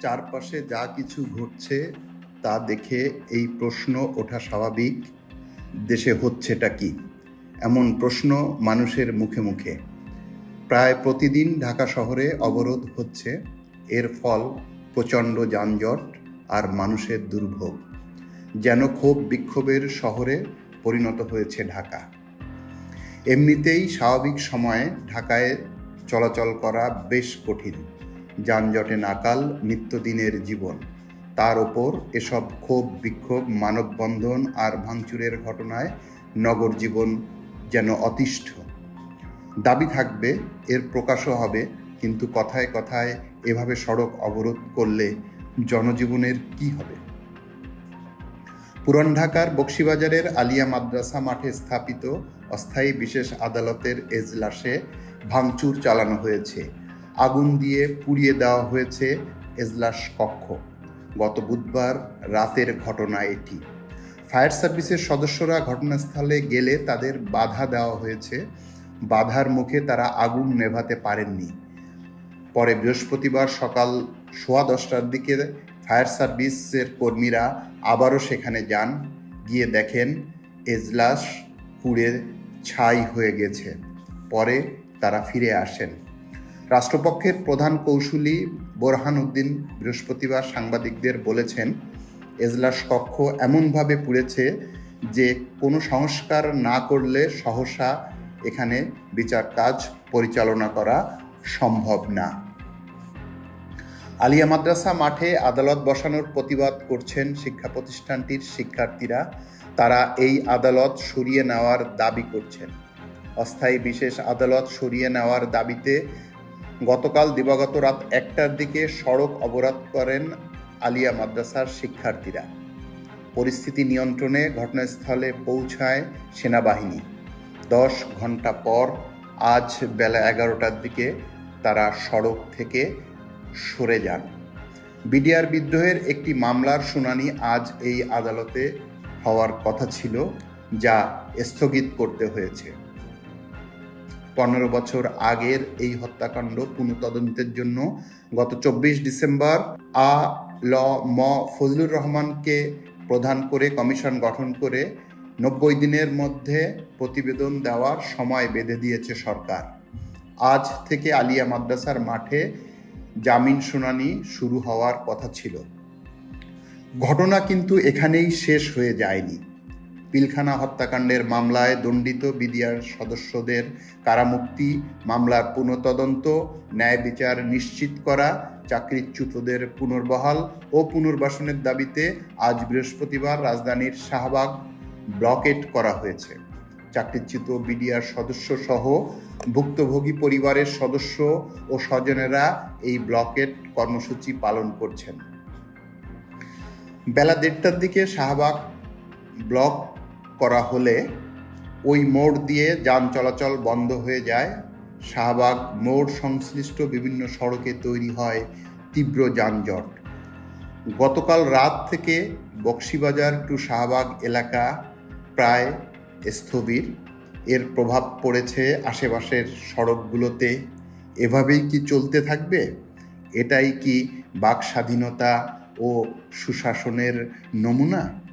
চারপাশে যা কিছু ঘটছে তা দেখে এই প্রশ্ন ওঠা স্বাভাবিক। দেশে হচ্ছেটা কি? এমন প্রশ্ন মানুষের মুখে মুখে। প্রায় প্রতিদিন ঢাকা শহরে অবরোধ হচ্ছে। এর ফল প্রচণ্ড যানজট আর মানুষের দুর্ভোগ। যেন ক্ষোভ বিক্ষোভের শহরে পরিণত হয়েছে ঢাকা। এমনিতেই স্বাভাবিক সময়ে ঢাকায় চলাচল করা বেশ কঠিন। যানজটে নাকাল নিত্যদিনের জীবন। তার ওপর এসব ক্ষোভ, বিক্ষোভ, মানববন্ধন আর ভাঙচুরের ঘটনায় নগর জীবন যেন অতিষ্ঠ। দাবি থাকবে, এর প্রকাশও হবে, কিন্তু কথায় কথায় এভাবে সড়ক অবরোধ করলে জনজীবনের কি হবে? পুরান ঢাকার বক্সিবাজারের আলিয়া মাদ্রাসা মাঠে স্থাপিত অস্থায়ী বিশেষ আদালতের এজলাসে ভাঙচুর চালানো হয়েছে। আগুন দিয়ে পুড়িয়ে দেওয়া হয়েছে এজলাস কক্ষ। গত বুধবার রাতের ঘটনা এটি। ফায়ার সার্ভিসের সদস্যরা ঘটনাস্থলে গেলে তাদের বাধা দেওয়া হয়েছে। বাধার মুখে তারা আগুন নেভাতে পারেননি। পরে বৃহস্পতিবার সকাল সোয়া দশটার দিকে ফায়ার সার্ভিসের কর্মীরা আবারও সেখানে যান। গিয়ে দেখেন এজলাস পুড়ে ছাই হয়ে গেছে। পরে তারা ফিরে আসেন। রাষ্ট্রপক্ষের প্রধান কৌশলী বোরহান উদ্দিন বৃহস্পতিবার সাংবাদিকদের বলেছেন, এজলাস কক্ষ এমনভাবে পুড়েছে যে কোনো সংস্কার না করলে সহসা এখানে বিচার কাজ পরিচালনা করা সম্ভব না। আলিয়া মাদ্রাসা মাঠে আদালত বসানোর প্রতিবাদ করছেন শিক্ষা প্রতিষ্ঠানটির শিক্ষার্থীরা। তারা এই আদালত সরিয়ে নেওয়ার দাবি করছেন। অস্থায়ী বিশেষ আদালত সরিয়ে নেওয়ার দাবিতে গতকাল দিবাগত রাত একটার দিকে সড়ক অবরোধ করেন আলিয়া মাদ্রাসার শিক্ষার্থীরা। পরিস্থিতি নিয়ন্ত্রণে ঘটনাস্থলে পৌঁছায় সেনাবাহিনী। দশ ঘণ্টা পর আজ বেলা এগারোটার দিকে তারা সড়ক থেকে সরে যান। বিডিআর বিদ্রোহের একটি মামলার শুনানি আজ এই আদালতে হওয়ার কথা ছিল, যা স্থগিত করতে হয়েছে। পনেরো বছর আগের এই হত্যাকাণ্ড পুনঃতদন্তের জন্য গত চব্বিশ ডিসেম্বর আ ল ম ফজলুর রহমানকে প্রধান করে কমিশন গঠন করে নব্বই দিনের মধ্যে প্রতিবেদন দেওয়ার সময় বেঁধে দিয়েছে সরকার। আজ থেকে আলিয়া মাদ্রাসার মাঠে জামিন শুনানি শুরু হওয়ার কথা ছিল। ঘটনা কিন্তু এখানেই শেষ হয়ে যায়নি। পিলখানা হত্যাকাণ্ডের মামলায় দণ্ডিত বিডিআর সদস্যদের কারামুক্তি, মামলার পুনঃতদন্ত, ন্যায় বিচার নিশ্চিত করা, চাকরিচ্যুতদের পুনর্বহাল ও পুনর্বাসনের দাবিতে আজ বৃহস্পতিবার রাজধানীর শাহবাগ ব্লকেট করা হয়েছে। চাকরিচ্যুত বিডিআর সদস্য সহ ভুক্তভোগী পরিবারের সদস্য ও স্বজনেরা এই ব্লকেট কর্মসূচি পালন করছেন। বেলা দেড়টার দিকে শাহবাগ ব্লক করা হলে ওই মোড় দিয়ে যান চলাচল বন্ধ হয়ে যায়। শাহবাগ মোড় সংশ্লিষ্ট বিভিন্ন সড়কে তৈরি হয় তীব্র যানজট। গতকাল রাত থেকে বক্সিবাজার টু শাহবাগ এলাকা প্রায় স্থবির। এর প্রভাব পড়েছে আশেপাশের সড়কগুলোতে। এভাবেই কি চলতে থাকবে? এটাই কি বাক স্বাধীনতা ও সুশাসনের নমুনা?